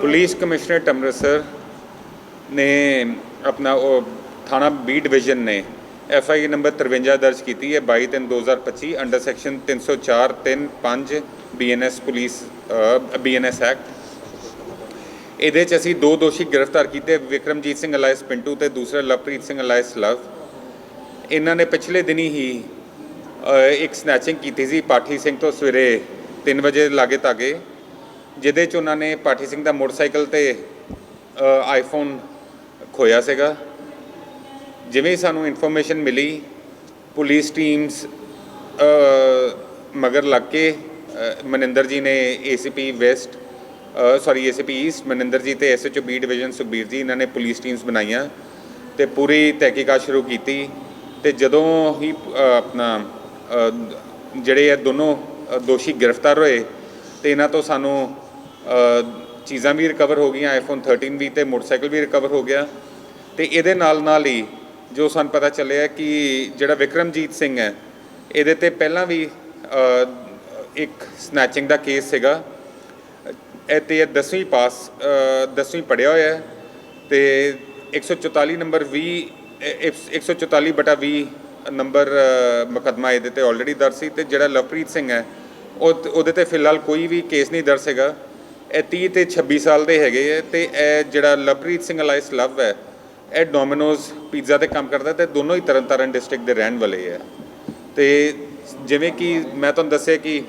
Police commissioner Amritsar ਨੇ ਆਪਣਾ ਉਹ ਥਾਣਾ ਬੀ ਡਿਵੀਜ਼ਨ ਨੇ ਐਫ ਆਈ ਨੰਬਰ 53 ਦਰਜ ਕੀਤੀ ਹੈ 22 ਤਿੰਨ 2025 under section 304 3 5 BNS police BNS act. ਇਹਦੇ ਚ ਅਸੀਂ ਦੋ ਦੋਸ਼ੀ ਗ੍ਰਿਫਤਾਰ ਕੀਤੇ, ਵਿਕਰਮਜੀਤ ਸਿੰਘ ਅਲਾਇਸ ਪਿੰਟੂ ਤੇ ਦੂਸਰਾ ਲਵਪ੍ਰੀਤ ਸਿੰਘ ਅਲਾਇਸ ਲਵ। ਇਹਨਾਂ ਨੇ ਪਿਛਲੇ ਦਿਨੀ ਹੀ ਇੱਕ ਸਨੈਚਿੰਗ ਕੀਤੀ ਸੀ ਪਾਠੀ ਸਿੰਘ ਤੋਂ ਸਵੇਰੇ 3 ਵਜੇ ਲਾਗੇ ਤਾਗੇ ਜਿਹਦੇ ਚ ਉਹਨਾਂ ਨੇ ਪਾਠੀ ਸਿੰਘ ਦਾ ਮੋਟਰਸਾਈਕਲ ਤੇ ਆਈਫੋਨ ਖੋਇਆ ਸੀਗਾ। ਜਿਵੇਂ ਸਾਨੂੰ ਇਨਫੋਰਮੇਸ਼ਨ ਮਿਲੀ, ਪੁਲਿਸ ਟੀਮਸ ਮਗਰ ਲੱਗ ਕੇ ਮਨਿੰਦਰ ਜੀ ਨੇ ACP west sorry ACP east Maninder ji ਤੇ ਐਸਐਚਓ ਬੀ ਡਿਵੀਜ਼ਨ ਸੁਖਬੀਰ ਜੀ, ਇਹਨਾਂ ਨੇ ਪੁਲਿਸ ਟੀਮਸ ਬਣਾਈਆਂ ਤੇ ਪੂਰੀ ਤਹਿਕੀਕਾਤ ਸ਼ੁਰੂ ਕੀਤੀ ਤੇ ਜਦੋਂ ਹੀ ਆਪਣਾ ਜਿਹੜੇ ਇਹ ਦੋਨੋਂ ਦੋਸ਼ੀ ਗ੍ਰਿਫਤਾਰ ਹੋਏ ਤੇ ਇਹਨਾਂ ਤੋਂ ਸਾਨੂੰ ਚੀਜ਼ਾਂ ਵੀ ਰਿਕਵਰ ਹੋ ਗਈਆਂ ਆਈਫੋਨ 13 ਵੀ ਤੇ ਮੋਟਰਸਾਈਕਲ ਵੀ ਰਿਕਵਰ ਹੋ ਗਿਆ। ਤੇ ਇਹਦੇ ਨਾਲ ਨਾਲ ਹੀ ਜੋ ਸਾਨੂੰ ਪਤਾ ਚੱਲਿਆ ਕਿ ਜਿਹੜਾ ਵਿਕਰਮਜੀਤ ਸਿੰਘ ਹੈ, ਇਹਦੇ ਤੇ ਪਹਿਲਾਂ ਵੀ ਇੱਕ ਸਨੈਚਿੰਗ ਦਾ ਕੇਸ ਸੀਗਾ। ਤੇ ਇਹ 10ਵੀਂ ਪਾਸ 10ਵੀਂ ਪੜਿਆ ਹੋਇਆ ਹੈ ਤੇ 144 ਨੰਬਰ 20 144/20 ਨੰਬਰ ਮੁਕੱਦਮਾ ਇਹਦੇ ਤੇ ਆਲਰੇਡੀ ਦਰਜ ਸੀ ਤੇ ਜਿਹੜਾ ਲਵਪ੍ਰੀਤ ਸਿੰਘ ਹੈ ਉਹ ਉਹਦੇ ਤੇ ਫਿਲਹਾਲ ਕੋਈ ਵੀ ਕੇਸ ਨਹੀਂ ਦਰਜ ਹੈਗਾ। ਇਹ 30 ਤੇ 26 ਸਾਲ ਦੇ ਹੈਗੇ ਹੈ ਤੇ ਇਹ ਜਿਹੜਾ ਲਵਪ੍ਰੀਤ ਸਿੰਘ ਅਲਾਈਸ ਲਵ ਹੈ ਇਹ ਡੋਮਿਨੋਜ਼ ਪੀਜ਼ਾ ਤੇ ਕੰਮ ਕਰਦਾ ਤੇ ਦੋਨੋਂ ਹੀ ਤਰਨਤਾਰਨ ਡਿਸਟ੍ਰਿਕਟ ਦੇ ਰਹਿਣ ਵਾਲੇ ਹੈ ਤੇ ਜਿਵੇਂ ਕਿ ਮੈਂ ਤੁਹਾਨੂੰ ਦੱਸਿਆ ਕਿ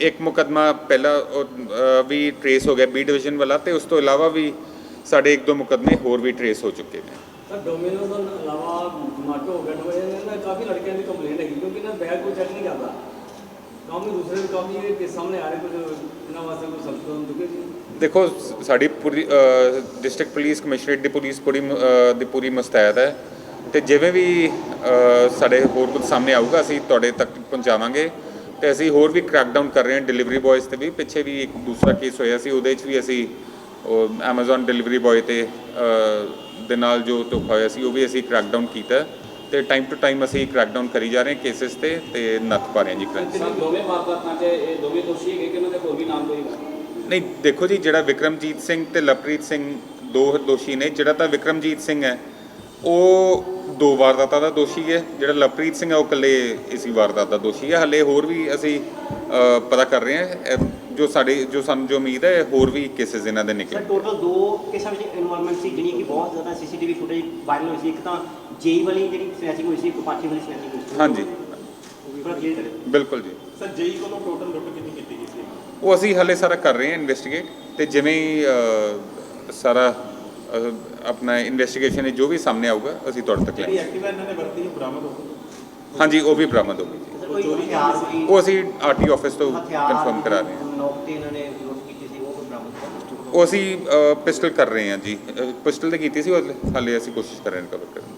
ਇੱਕ ਮੁਕਦਮਾ ਪਹਿਲਾਂ ਉਹ, ਵੀ ਟਰੇਸ ਹੋ ਗਿਆ ਬੀ ਡਿਵੀਜ਼ਨ ਵਾਲਾ ਤੇ ਉਸ ਤੋਂ ਇਲਾਵਾ ਵੀ ਸਾਡੇ ਇੱਕ ਦੋ ਮੁਕਦਮੇ ਹੋਰ ਵੀ ਟਰੇਸ ਹੋ ਚੁੱਕੇ ਨੇ। ਸਰ ਡੋਮਿਨੋਜ਼ ਤੋਂ ਇਲਾਵਾ ਮਾਟੋ ਹੋ ਗਿਆ ਹੋਇਆ ਇਹਨਾਂ ਕਾਫੀ ਲੜਕਿਆਂ ਦੀ ਕੰਪਲੇਂਟ ਹੈਗੀ, ਕਿਉਂਕਿ ਨਾ ਬੈਗ ਕੋਈ ਚੈੱਕ ਨਹੀਂ ਕਰਦਾ। ਕਾਫੀ ਦੂਸਰੇ ਵੀ ਕਾਫੀ ਇਹ ਕੇਸ ਸਾਹਮਣੇ ਆ ਰਹੇ, ਕੁਝ ਇਹਨਾਂ ਵਾਸਤੇ ਕੋਈ ਸਖਤ ਕਦਮ ਜੀ? ਦੇਖੋ ਸਾਡੀ ਪੂਰੀ ਡਿਸਟ੍ਰਿਕਟ ਪੁਲਿਸ ਕਮਿਸ਼ਨਰੇਟ ਦੀ ਪੁਲਿਸ ਪੂਰੀ ਦੀ ਪੂਰੀ ਮੁਸਤੈਦ ਹੈ। ਤੇ ਜਿਵੇਂ ਵੀ ਸਾਡੇ ਹੋਰ ਕੁਝ ਸਾਹਮਣੇ ਆਊਗਾ, ਅਸੀਂ ਤੁਹਾਡੇ ਤੱਕ ਪਹੁੰਚਾਵਾਂਗੇ। ਤੇ ਅਸੀਂ ਹੋਰ ਵੀ ਕ੍ਰੈਕਡਾਊਨ ਕਰ ਰਹੇ ਹਾਂ ਡਿਲੀਵਰੀ ਬॉयਜ਼ ਤੇ ਵੀ। ਪਿੱਛੇ ਵੀ ਇੱਕ ਦੂਸਰਾ ਕੇਸ ਹੋਇਆ ਸੀ, ਉਹਦੇ 'ਚ ਵੀ ਅਸੀਂ ਉਹ Amazon ਡਿਲੀਵਰੀ ਬॉय ਤੇ ਦੇ ਨਾਲ ਜੋ ਧੋਖਾ ਹੋਇਆ ਸੀ ਉਹ ਵੀ ਅਸੀਂ ਕ੍ਰੈਕਡਾਊਨ ਕੀਤਾ ਤੇ ਟਾਈਮ ਟੂ ਟਾਈਮ ਅਸੀਂ ਕ੍ਰੈਕਡਾਊਨ ਕਰੀ ਜਾ ਰਹੇ ਹਾਂ ਕੇਸਿਸ ਤੇ ਤੇ ਨੱਥ ਪਾ ਰਹੇ ਹਾਂ ਜੀ ਸਰ ਦੋਵੇਂ ਵਾਰਦਾਤਾਂ 'ਚ ਇਹ ਦੋਵੇਂ ਦੋਸ਼ੀ ਹੈਗੇ ਕਿ ਉਹਨਾਂ ਦੇ ਹੋਰ ਵੀ ਨਾਮ ਕੋਈ ਨਹੀਂ ਦੇਖੋ ਜੀ ਜਿਹੜਾ ਵਿਕਰਮਜੀਤ ਸਿੰਘ ਤੇ ਲਵਪ੍ਰੀਤ ਸਿੰਘ ਦੋ ਦੋਸ਼ੀ ਨੇ ਜਿਹੜਾ ਤਾਂ ਵਿਕਰਮਜੀਤ ਸਿੰਘ ਹੈ ਉਹ ਦੋ ਵਾਰਦਾਤਾਂ ਦਾ ਦੋਸ਼ੀ ਹੈ ਜਿਹੜਾ ਲਵਪ੍ਰੀਤ ਸਿੰਘ ਹੈ ਉਹ ਇਕੱਲੇ ਇਸੀ ਵਾਰਦਾਤ ਦਾ ਦੋਸ਼ੀ ਹੈ। ਹਲੇ ਹੋਰ ਵੀ ਅਸੀਂ ਪਤਾ ਕਰ ਰਹੇ ਹਾਂ ਜੋ ਸਾਡੇ ਜੋ ਸਾਨੂੰ ਜੋ ਉਮੀਦ ਹੈ ਹੋਰ ਵੀ ਕੇਸਿਸ ਇਹਨਾਂ ਦੇ ਸਰ ਨਿਕਲੇ ਟੋਟਲ ਦੋ ਕੇਸਾਂ ਵਿੱਚ ਇਨਵੋਲਵਮੈਂਟ ਸੀ ਜਿਹੜੀਆਂ ਕਿ ਬਹੁਤ ਜ਼ਿਆਦਾ ਸੀਸੀਟੀਵੀ ਫੁਟੇਜ ਵਾਇਰਲ ਹੋਈ ਸੀ। ਇੱਕ ਤਾਂ ਜੇਈ ਵਾਲੀ ਜਿਹੜੀ ਸਨੈਚਿੰਗ ਹੋਈ ਸੀ ਇੱਕ ਪਾਠੀ ਵਾਲੀ ਸਨੈਚਿੰਗ ਹੋਈ ਸੀ। ਹਾਂਜੀ। ਬਿਲਕੁਲ ਜੀ। ਸਰ ਜੇਈ ਕੋਲੋਂ ਟੋਟਲ ਲੁੱਟ ਕਿੰਨੀ ਕੀਤੀ ਗਈ ਸੀ? ਉਹ ਅਸੀਂ ਹਲੇ ਸਾਰਾ ਕਰ ਰਹੇ ਹਾਂ ਇਨਵੈਸਟੀਗੇਟ ਤੇ ਜਿਵੇਂ ਸਾਰਾ ਆਪਣਾ ਇਨਵੈਸਟੀਗੇਸ਼ਨ ਜੋ ਵੀ ਸਾਹਮਣੇ ਆਊਗਾ ਅਸੀਂ ਤੁਹਾਡੇ ਤੱਕ ਜਿਹੜੀ ਲੈ ਐਕਟਿਵਾ ਇਹਨਾਂ ਨੇ ਵਰਤੀ ਉਹ ਬਰਾਮਦ ਹੋ ਗਈ? ਹਾਂਜੀ ਉਹ ਵੀ ਬਰਾਮਦ ਹੋ ਗਈ ਕੋਈ ਹਥਿਆਰ ਕੋਈ ਉਹ ਅਸੀਂ ਆਰਟੀ ਆਫਿਸ ਤੋਂ ਕਨਫਰਮ ਕਰਾ ਰਹੇ ਹਾਂ। ਨੌਕ ਤੇ ਇਹਨਾਂ ਨੇ ਯੂਜ਼ ਕੀਤੀ ਸੀ ਉਹ ਕੋਈ ਬਰਾਮਦ ਕਰ ਉਹ ਅਸੀਂ ਪਿਸਟਲ ਕਰ ਰਹੇ ਹਾਂ ਜੀ। ਪਿਸਟਲ ਤੇ ਕੀਤੀ ਸੀ ਉਹ ਹਾਲੇ? ਅਸੀਂ ਕੋਸ਼ਿਸ਼ ਕਰ ਰਹੇ ਹਾਂ ਕਵਰ ਕਰਨ